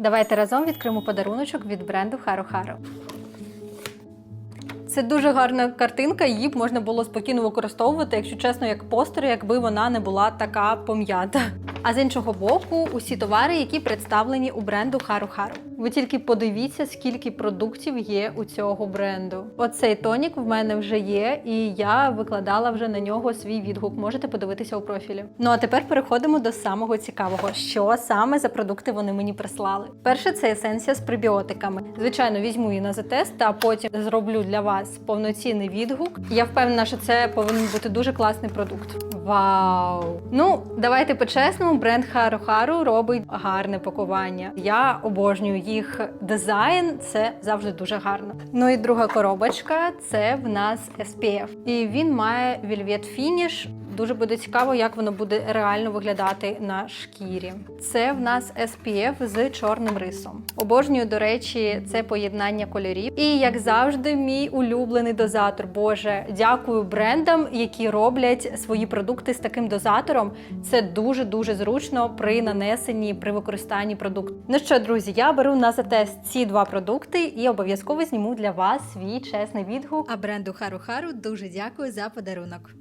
Давайте разом відкримо подаруночок від бренду Хару Хару. Це дуже гарна картинка, її б можна було спокійно використовувати, якщо чесно, як постер, якби вона не була така пом'ята. А з іншого боку, усі товари, які представлені у бренду Хару Haru. Ви тільки подивіться, скільки продуктів є у цього бренду. Оцей тонік в мене вже є, і я викладала вже на нього свій відгук. Можете подивитися у профілі. Ну а тепер переходимо до самого цікавого, що саме за продукти вони мені прислали. Перше це есенція з пребіотиками. Звичайно, візьму її на затест, а потім зроблю для вас повноцінний відгук. Я впевнена, що це повинен бути дуже класний продукт. Вау! Ну, давайте по-чесному, бренд Haru Haru робить гарне пакування. Я обожнюю їх дизайн, це завжди дуже гарно. Ну і друга коробочка це в нас SPF. І він має вільвет Finish. Дуже буде цікаво, як воно буде реально виглядати на шкірі. Це в нас SPF з чорним рисом. Обожнюю, до речі, це поєднання кольорів. І як завжди, мій улюблений дозатор. Боже, дякую брендам, які роблять свої продукти з таким дозатором. Це дуже дуже зручно при нанесенні, при використанні продукту. Ну що, друзі, я беру на затест ці два продукти і обов'язково зніму для вас свій чесний відгук. А бренду Haru Haru дуже дякую за подарунок.